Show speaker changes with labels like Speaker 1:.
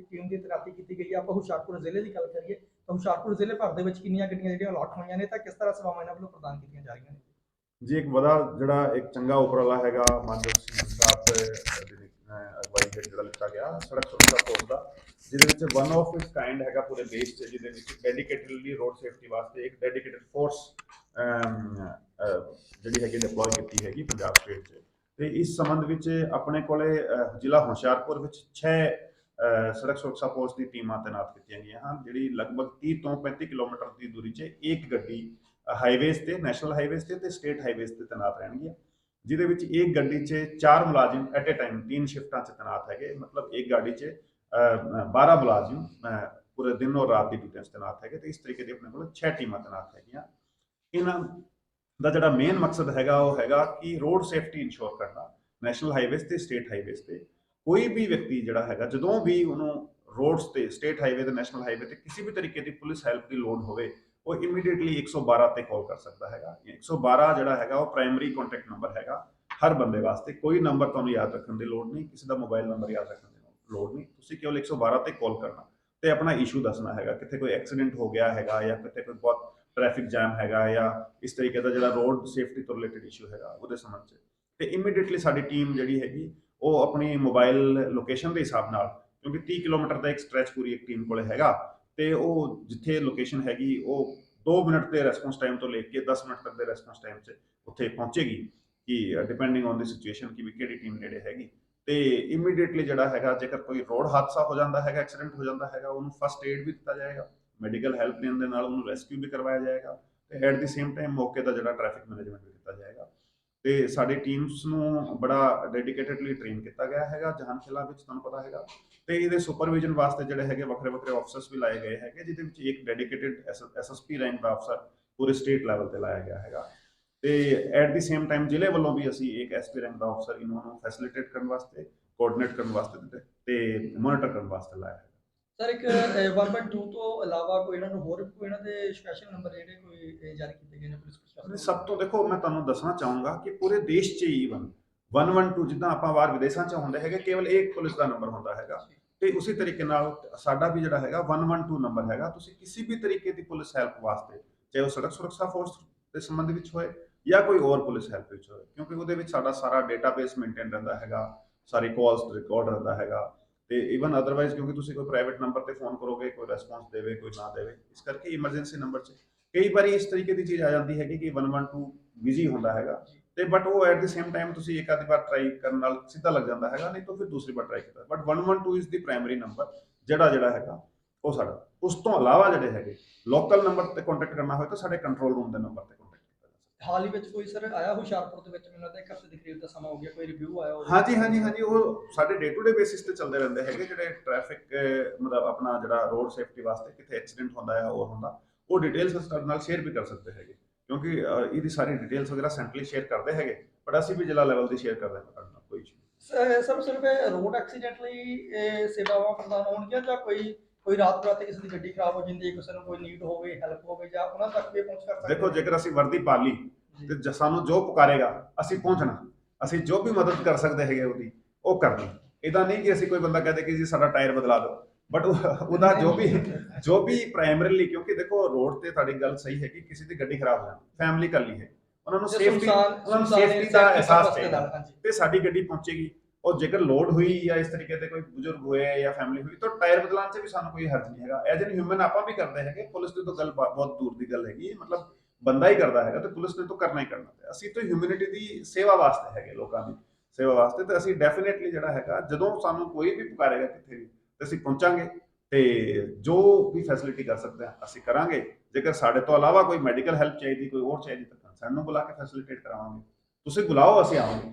Speaker 1: ਦੀ team ਦੀ ਤੈਨਾਤੀ ਕੀਤੀ ਗਈ ਹੈ? ਆਪਾਂ ਹੁਸ਼ਿਆਰਪੁਰ ਜ਼ਿਲ੍ਹੇ ਦੀ ਗੱਲ ਕਰੀਏ ਤਾਂ ਹੁਸ਼ਿਆਰਪੁਰ ਜ਼ਿਲ੍ਹੇ ਭਰ ਦੇ ਵਿੱਚ ਕਿੰਨੀਆਂ ਗੱਡੀਆਂ ਜਿਹੜੀਆਂ ਅਲਾਟ ਹੋਈਆਂ ਨੇ ਤਾਂ ਕਿਸ ਤਰ੍ਹਾਂ ਸੇਵਾਵਾਂ ਇਹਨਾਂ ਵੱਲੋਂ ਪ੍ਰਦਾਨ ਕੀਤੀਆਂ ਜਾ ਰਹੀਆਂ ਨੇ?
Speaker 2: ਜੀ ਇੱਕ ਬੜਾ ਜਿਹੜਾ ਇੱਕ ਚੰਗਾ ਉਪਰਾਲਾ ਹੈਗਾ ਮਾਨਯੋਗ ਸਿੰਘ ਸਾਹਿਬ ਦੇ ਅਗਵਾਈ ਹੇਠ ਜਿਹੜਾ ਲਿਖਿਆ ਗਿਆ ਸੜਕ ਸੁਰੱਖਿਆ ਫੋਰਸ ਦਾ ਜਿਹਦੇ ਵਿੱਚ ਵਨ ਆਫ ਇਟਸ ਕਾਈਂਡ ਹੈਗਾ ਪੂਰੇ ਦੇਸ਼ 'ਚ ਜਿਹਦੇ ਵਿੱਚ ਡੈਡੀਕੇਟਡਲੀ ਰੋਡ ਸੇਫਟੀ ਵਾਸਤੇ ਇੱਕ ਡੈਡੀਕੇਟਡ ਫੋਰਸ ਜਿਹੜੀ ਹੈਗੀ ਡਿਪਲੋਏ ਕੀਤੀ ਹੈਗੀ ਪੰਜਾਬ ਸਟੇਟ 'ਚ। ਤੇ ਇਸ ਸੰਬੰਧ ਵਿੱਚ ਆਪਣੇ ਕੋਲੇ ਅਹ, ਜ਼ਿਲ੍ਹਾ ਹੁਸ਼ਿਆਰਪੁਰ ਵਿੱਚ 6 ਸੜਕ ਸੁਰੱਖਿਆ ਫੋਰਸ ਦੀ ਟੀਮਾਂ ਤਾਇਨਾਤ ਕੀਤੀਆਂ ਗਈਆਂ ਹਨ ਜਿਹੜੀ ਲਗਭਗ 30 ਤੋਂ 35 ਕਿਲੋਮੀਟਰ ਦੀ ਦੂਰੀ 'ਚ ਇੱਕ ਗੱਡੀ ਹਾਈਵੇਜ਼ ਤੇ ਨੈਸ਼ਨਲ ਹਾਈਵੇਜ਼ ਤੇ ਤੇ ਸਟੇਟ ਹਾਈਵੇਜ਼ ਤੇ ਤੈਨਾਤ ਰਹਿਣਗੀਆਂ। ਜਿਹਦੇ ਵਿੱਚ ਇੱਕ ਗੱਡੀ 'ਚ ਚਾਰ ਮੁਲਾਜ਼ਮ ਐਟ ਅ ਟਾਈਮ ਤਿੰਨ ਸ਼ਿਫਟਾਂ 'ਚ ਤੈਨਾਤ ਹੈਗੇ ਮਤਲਬ ਇੱਕ ਗੱਡੀ 'ਚ ਅਹ, 12 ਮੁਲਾਜ਼ਮ ਪੂਰੇ ਦਿਨ ਔਰ ਰਾਤ ਦੀ ਡਿਊਟੀ 'ਚ ਤੈਨਾਤ ਹੈਗੇ ਤੇ ਇਸ ਤਰੀਕੇ ਦੇ ਆਪਣੇ ਕੋਲ 6 ਟੀਮਾਂ ਤੈਨਾਤ ਹੈਗੀਆਂ। ਇਹਨਾਂ ਦਾ ਜਿਹੜਾ ਮੇਨ ਮਕਸਦ ਹੈਗਾ ਉਹ ਹੈਗਾ ਕਿ ਰੋਡ ਸੇਫਟੀ ਇਨਸ਼ੋਰ ਕਰਨਾ ਨੈਸ਼ਨਲ ਹਾਈਵੇਜ਼ ਤੇ ਸਟੇਟ ਹਾਈਵੇਜ਼ ਤੇ। ਕੋਈ ਵੀ ਵਿਅਕਤੀ ਜਿਹੜਾ ਹੈਗਾ, ਜਦੋਂ ਵੀ ਉਹਨੂੰ ਰੋਡਸ ਤੇ, ਸਟੇਟ ਹਾਈਵੇ ਤੇ, ਨੈਸ਼ਨਲ ਹਾਈਵੇ ਤੇ ਕਿਸੇ ਵੀ ਤਰੀਕੇ ਦੀ ਪੁਲਿਸ ਹੈਲਪ ਦੀ ਲੋੜ ਹੋਵੇ, ਉਹ ਇਮੀਡੀਏਟਲੀ 112 ਤੇ ਕਾਲ ਕਰ ਸਕਦਾ ਹੈਗਾ। 112 ਜਿਹੜਾ ਹੈਗਾ, ਉਹ ਪ੍ਰਾਇਮਰੀ ਕੰਟੈਕਟ ਨੰਬਰ ਹੈਗਾ। ਹਰ ਬੰਦੇ ਵਾਸਤੇ ਕੋਈ ਨੰਬਰ ਤੁਹਾਨੂੰ ਯਾਦ ਰੱਖਣ ਦੀ ਲੋੜ ਨਹੀਂ, ਕਿਸੇ ਦਾ ਮੋਬਾਈਲ ਨੰਬਰ ਯਾਦ ਰੱਖਣ ਦੀ ਲੋੜ ਨਹੀਂ। ਤੁਸੀਂ ਕੇਵਲ 112 ਤੇ ਕਾਲ ਕਰਨਾ ਤੇ ਆਪਣਾ ਇਸ਼ੂ ਦੱਸਣਾ ਹੈਗਾ, ਕਿੱਥੇ ਕੋਈ ਐਕਸੀਡੈਂਟ ਹੋ ਗਿਆ ਹੈਗਾ ਜਾਂ ਕਿਤੇ ਕੋਈ ਬਹੁਤ ਟ੍ਰੈਫਿਕ ਜਾਮ ਹੈਗਾ ਜਾਂ ਇਸ ਤਰੀਕੇ ਦਾ ਜਿਹੜਾ ਰੋਡ ਸੇਫਟੀ ਤੋਂ ਰਿਲੇਟਡ ਇਸ਼ੂ ਹੈਗਾ ਉਹਦੇ ਸੰਬੰਧ ਚ। ਤੇ ਇਮੀਡੀਏਟਲੀ ਸਾਡੀ ਟੀਮ ਜਿਹੜੀ ਹੈਗੀ ਉਹ ਆਪਣੀ ਮੋਬਾਈਲ ਲੋਕੇਸ਼ਨ ਦੇ ਹਿਸਾਬ ਨਾਲ, ਕਿਉਂਕਿ 30 ਕਿਲੋਮੀਟਰ ਦਾ ਇੱਕ ਸਟ੍ਰੈਚ ਪੂਰੀ ਇੱਕ ਟੀਮ ਕੋਲੇ ਹੈਗਾ, ਤੇ ਉਹ ਜਿੱਥੇ ਲੋਕੇਸ਼ਨ ਹੈਗੀ, ਉਹ 2 ਮਿੰਟ ਦੇ ਰੈਸਪੌਂਸ ਟਾਈਮ ਤੋਂ ਲੈ ਕੇ 10 ਮਿੰਟ ਤੱਕ ਦੇ ਰੈਸਪੌਂਸ ਟਾਈਮ 'ਚ ਉੱਥੇ ਪਹੁੰਚੇਗੀ, ਕਿ ਡਿਪੈਂਡਿੰਗ ਔਨ ਦੀ ਸਿਚੁਏਸ਼ਨ ਕਿ ਵੀ ਕਿਹੜੀ ਟੀਮ ਨੇੜੇ ਹੈਗੀ। ਤੇ ਇਮੀਡੀਏਟਲੀ ਜਿਹੜਾ ਹੈਗਾ, ਜੇਕਰ ਕੋਈ ਰੋਡ ਹਾਦਸਾ ਹੋ ਜਾਂਦਾ ਹੈਗਾ ਐਕਸੀਡੈਂਟ ਹੋ ਜਾਂਦਾ ਹੈਗਾ, ਉਹਨੂੰ ਫਸਟ ਏਡ ਵੀ ਦਿੱਤਾ ਜਾਏਗਾ ਮੈਡੀਕਲ ਹੈਲਪ ਦੇਣ ਦੇ ਨਾਲ ਉਹਨੂੰ ਰੈਸਕਿਊ ਵੀ ਕਰਵਾਇਆ ਜਾਏਗਾ, ਤੇ ਐਟ ਦੀ ਸੇਮ ਟਾਈਮ ਮੌਕੇ ਦਾ ਜਿਹੜਾ ਟ੍ਰੈਫਿਕ ਮੈਨੇਜਮੈਂਟ ਵੀ ਕੀਤਾ ਜਾਏਗਾ। ਤੇ ਸਾਡੀ ਟੀਮਸ ਨੂੰ ਬੜਾ ਡੈਡੀਕੇਟਡਲੀ ਟ੍ਰੇਨ ਕੀਤਾ ਗਿਆ ਹੈਗਾ, ਜਹਾਨ ਖਿਲਾ ਵਿੱਚ ਤੁਹਾਨੂੰ ਪਤਾ ਹੈਗਾ। ਤੇ ਇਹਦੇ ਸੁਪਰਵਿਜ਼ਨ ਵਾਸਤੇ ਜਿਹੜੇ ਹੈਗੇ ਵੱਖਰੇ ਵੱਖਰੇ ਆਫਸਰਸ ਵੀ ਲਾਏ ਗਏ ਹੈਗੇ, ਜਿਹਦੇ ਵਿੱਚ ਇੱਕ ਡੈਡੀਕੇਟਡ ਐਸਐਸਪੀ ਰੈਂਕ ਦਾ ਅਫਸਰ ਪੂਰੇ ਸਟੇਟ ਲੈਵਲ ਤੇ ਲਾਇਆ ਗਿਆ ਹੈਗਾ। ਤੇ ਐਟ ਦੀ ਸੇਮ ਟਾਈਮ ਜ਼ਿਲ੍ਹੇ ਵੱਲੋਂ ਵੀ ਅਸੀਂ ਇੱਕ ਐਸਪੀ ਰੈਂਕ ਦਾ ਅਫਸਰ ਇਹਨਾਂ ਨੂੰ ਫੈਸਿਲਿਟੇਟ ਕਰਨ ਵਾਸਤੇ ਕੋਆਰਡੀਨੇਟ ਕਰਨ ਵਾਸਤੇ ਤੇ- ਤੇ ਮੋਨੀਟਰ ਕਰਨ ਵਾਸਤੇ ਲਾਇਆ। ਹੈ
Speaker 1: ਸਰ ਇੱਕ 112 ਤੋਂ ਇਲਾਵਾ ਕੋਈ ਇਹਨਾਂ ਨੂੰ ਹੋਰ ਕੋਈ ਇਹਨਾਂ ਦੇ ਸਪੈਸ਼ਲ ਨੰਬਰ ਜਿਹੜੇ ਕੋਈ ਜਾਰੀ ਕੀਤੇ ਗਏ ਨੇ ਪੁਲਿਸ ਪ੍ਰਸ਼ਾਸਨ
Speaker 2: ਸਭ ਤੋਂ ਦੇਖੋ ਮੈਂ ਤੁਹਾਨੂੰ ਦੱਸਣਾ ਚਾਹੂੰਗਾ ਕਿ ਪੂਰੇ ਦੇਸ਼ 'ਚ ਹੀ ਈਵਨ 112 ਜਿੱਦਾਂ ਆਪਾਂ ਬਾਹਰ ਵਿਦੇਸ਼ਾਂ 'ਚ ਹੁੰਦੇ ਹੈਗੇ ਕੇਵਲ ਇੱਕ ਪੁਲਿਸ ਦਾ ਨੰਬਰ ਹੁੰਦਾ ਹੈਗਾ। ਤੇ ਉਸੇ ਤਰੀਕੇ ਨਾਲ ਸਾਡਾ ਵੀ ਜਿਹੜਾ ਹੈਗਾ 112 ਨੰਬਰ ਹੈਗਾ। ਤੁਸੀਂ ਕਿਸੇ ਵੀ ਤਰੀਕੇ ਦੀ ਪੁਲਿਸ ਹੈਲਪ ਵਾਸਤੇ ਚਾਹੇ ਉਹ ਸੜਕ ਸੁਰੱਖਿਆ ਫੋਰਸ ਦੇ ਸੰਬੰਧ ਵਿੱਚ ਹੋਏ ਜਾਂ ਕੋਈ ਹੋਰ ਪੁਲਿਸ ਹੈਲਪ ਵਿੱਚ ਹੋਏ ਕਿਉਂਕਿ ਉਹਦੇ ਵਿੱਚ ਸਾਡਾ ਸਾਰਾ ਡੇਟਾਬੇਸ ਮੇਨਟੇਨ ਰਹਿੰਦਾ ਹੈਗਾ ਸਾਰੀ ਕਾਲਸ ਰਿਕਾਰਡ ਰਹਿੰਦਾ ਹੈਗਾ। ਤੇ ਇਵਨ ਅਦਰਵਾਈਜ਼ ਕਿਉਂਕਿ ਤੁਸੀਂ ਕੋਈ ਪ੍ਰਾਈਵੇਟ ਨੰਬਰ ਤੇ ਫੋਨ ਕਰੋਗੇ, ਕੋਈ ਰਿਸਪੌਂਸ ਦੇਵੇ, ਕੋਈ ਨਾ ਦੇਵੇ, ਇਸ ਕਰਕੇ ਇਮਰਜੈਂਸੀ ਨੰਬਰ 'ਚ ਕਈ ਵਾਰੀ ਇਸ ਤਰੀਕੇ ਦੀ ਚੀਜ਼ ਆ ਜਾਂਦੀ ਹੈਗੀ ਕਿ 112 ਬਿਜ਼ੀ ਹੁੰਦਾ ਹੈਗਾ ਤੇ ਬਟ ਉਹ ਐਟ ਦੀ ਸੇਮ ਟਾਈਮ ਤੁਸੀਂ ਇੱਕ ਆਧੀ ਵਾਰ ਟਰਾਈ ਕਰਨ ਨਾਲ ਸਿੱਧਾ ਲੱਗ ਜਾਂਦਾ ਹੈਗਾ, ਨਹੀਂ ਤਾਂ ਫਿਰ ਦੂਸਰੀ ਵਾਰ ਟਰਾਈ ਕਰਦਾ but 112 is the primary number ਜਿਹੜਾ ਜਿਹੜਾ ਹੈਗਾ, ਉਹ ਸਾਡਾ। ਉਸ ਤੋਂ ਇਲਾਵਾ ਜਿਹੜੇ ਹੈਗੇ ਲੋਕਲ ਨੰਬਰ ਤੇ ਕੰਟੈਕਟ ਕਰਨਾ ਹੋਵੇ ਤਾਂ ਸਾਡੇ ਕੰਟਰੋਲ ਰੂਮ ਦੇ ਨੰਬਰ ਤੇ ਕੰਟੈਕਟ ਕੀਤਾ ਜਾ ਸਕਦਾ
Speaker 1: ਹਾਲ ਹੀ ਵਿੱਚ ਕੋਈ ਸਰ ਆਇਆ ਹੁਸ਼ਿਆਰਪੁਰ ਦੇ ਵਿੱਚ? ਮੈਨੂੰ ਲੱਗਦਾ ਇੱਕ ਹਫ਼ਤੇ ਦੇ ਕਰੀਬ ਦਾ ਸਮਾਂ ਹੋ ਗਿਆ ਕੋਈ ਰਿਵਿਊ ਆਇਆ ਹੋਵੇ
Speaker 2: ਹਾਂਜੀ ਹਾਂਜੀ ਹਾਂਜੀ ਉਹ ਸਾਡੇ ਡੇ ਟੂ ਡੇ ਬੇਸਿਸ ਤੇ ਚੱਲਦੇ ਰਹਿੰਦੇ ਹੈਗੇ ਜਿਹੜੇ ਟ੍ਰੈਫਿਕ ਮਤਲਬ ਆਪਣਾ ਜਿਹੜਾ ਰੋਡ ਸੇਫਟੀ ਵਾਸਤੇ ਕਿਤੇ ਐਕਸੀਡੈਂਟ ਹੁੰਦਾ ਹੈ ਉਹ ਹੁੰਦਾ ਉਹ ਡਿਟੇਲਸ ਤੁਹਾਡੇ ਨਾਲ ਸ਼ੇਅਰ ਵੀ ਕਰ ਸਕਦੇ ਹੈਗੇ। ਕਿਉਂਕਿ ਇਹਦੀ ਸਾਰੀ ਡਿਟੇਲਸ ਵਗੈਰਾ ਸੈਂਟਰਲੀ ਸ਼ੇਅਰ ਕਰਦੇ ਹੈਗੇ ਪਰ ਅਸੀਂ ਵੀ ਜ਼ਿਲ੍ਹਾ ਲੈਵਲ ਦੀ ਸ਼ੇਅਰ ਕਰਦੇ ਹਾਂ ਤੁਹਾਡੇ ਨਾਲ ਕੋਈ
Speaker 1: ਸਰ ਸਿਰਫ ਰੋਡ ਐਕਸੀਡੈਂਟ ਲਈ ਸੇਵਾਵਾਂ ਪ੍ਰਦਾਨ ਹੋਣਗੀਆਂ ਜਾਂ ਕੋਈ ਕੋਈ ਰਾਤ ਬਰਾਤੇ ਕਿਸੇ ਦੀ ਗੱਡੀ ਖਰਾਬ ਹੋ ਜਾਂਦੀ ਹੈ ਕਿਸੇ ਨੂੰ ਕੋਈ ਨੀਡ ਹੋਵੇ ਹੈਲਪ ਹੋਵੇ ਜਾਂ ਉਹਨਾਂ ਤੱਕ ਵੀ ਪਹੁੰਚ ਕਰ ਸਕਦੇ
Speaker 2: ਦੇਖੋ ਜੇਕਰ ਅਸੀਂ ਵਰਦੀ ਪਾ ਲਈ
Speaker 1: ਜੀ।
Speaker 2: ਤੇ ਜ- ਸਾਨੂੰ ਜੋ ਪੁਕਾਰੇਗਾ ਅਸੀਂ ਪਹੁੰਚਣਾ। ਅਸੀਂ ਜੋ ਵੀ ਮਦਦ ਕਰ ਸਕਦੇ ਹੈਗੇ ਉਹਦੀ ਉਹ ਕਰਨੀ ਇਹਦਾ ਨਹੀਂ ਕਿ ਅਸੀਂ ਕੋਈ ਬੰਦਾ ਕਹਦੇ ਕਿ ਜੀ ਸਾਡਾ ਟਾਇਰ ਬਦਲਾ ਦਿਓ। ਬਟ ਉਹਦਾ ਜੋ ਵੀ ਜੋ ਵੀ ਪ੍ਰਾਇਮਰੀਲੀ ਕਿਉਂਕਿ ਦੇਖੋ ਰੋਡ ਤੇ ਤੁਹਾਡੀ ਗੱਲ ਸਹੀ ਹੈ ਕਿ ਕਿਸੇ ਦੀ ਗੱਡੀ ਖਰਾਬ ਹੋ ਜਾਣੀ ਫੈਮਿਲੀ ਕੱਲੀ ਹੈ। ਉਹਨਾਂ ਨੂੰ ਸੇਫਟੀ
Speaker 1: ਸੁਨਸਾਨ-
Speaker 2: ਉਹਨਾਂ ਨੂੰ
Speaker 1: ਸੁਨਸਾਨ
Speaker 2: ਸੇਫਟੀ ਦਾ ਅਹਿਸਾਸ ਚਾਹੀਦਾ। ਤੇ ਸਾਡੀ ਗੱਡੀ ਪਹੁੰਚੇਗੀ। ਉਹ ਜੇਕਰ ਲੋਡ ਹੋਈ ਜਾਂ ਇਸ ਤਰੀਕੇ ਦੇ ਕੋਈ ਬਜ਼ੁਰਗ ਹੋਏ ਜਾਂ ਫੈਮਿਲੀ ਹੋਈ, ਤਾਂ ਟਾਇਰ ਬਦਲਾਉਣ 'ਚ ਵੀ ਸਾਨੂੰ ਕੋਈ ਹਰਜ ਨਹੀਂ ਹੈਗਾ। ਐਜ਼ ਐਨ ਹਿਊਮਨ ਆਪਾਂ ਵੀ ਕਰਦੇ ਹੈਗੇ, ਪੁਲਿਸ ਦੀ ਤਾਂ ਗੱਲ ਬਹੁਤ ਦੂਰ ਦੀ ਗੱਲ ਹੈਗੀ। ਮਤਲਬ ਬੰਦਾ ਹੀ ਕਰਦਾ ਹੈਗਾ ਤੇ ਪੁਲਿਸ ਨੇ ਤਾਂ ਕਰਨਾ ਹੀ ਕਰਨਾ ਤੇ ਅਸੀਂ ਤਾਂ ਹਿਊਮੈਨਿਟੀ ਦੀ ਸੇਵਾ ਵਾਸਤੇ ਹੈਗੇ ਲੋਕਾਂ ਦੀ ਸੇਵਾ ਵਾਸਤੇ ਤੇ ਅਸੀਂ ਡੈਫੀਨਿਟਲੀ ਜਿਹੜਾ ਹੈਗਾ, ਜਦੋਂ ਸਾਨੂੰ ਕੋਈ ਵੀ ਪੁਕਾਰੇਗਾ ਕਿੱਥੇ ਵੀ, ਤੇ ਅਸੀਂ ਪਹੁੰਚਾਂਗੇ ਤੇ ਜੋ ਵੀ ਫੈਸਿਲਿਟੀ ਕਰ ਸਕਦੇ ਹਾਂ, ਅਸੀਂ ਕਰਾਂਗੇ। ਜੇਕਰ ਸਾਡੇ ਤੋਂ ਇਲਾਵਾ ਕੋਈ ਮੈਡੀਕਲ ਹੈਲਪ ਚਾਹੀਦੀ, ਕੋਈ ਹੋਰ ਚਾਹੀਦੀ, ਤਾਂ ਸਾਨੂੰ ਬੁਲਾ ਕੇ ਫੈਸਿਲਿਟੇਟ ਕਰਾਵਾਂਗੇ। ਤੁਸੀਂ ਬੁਲਾਓ, ਅਸੀਂ ਆਵਾਂਗੇ।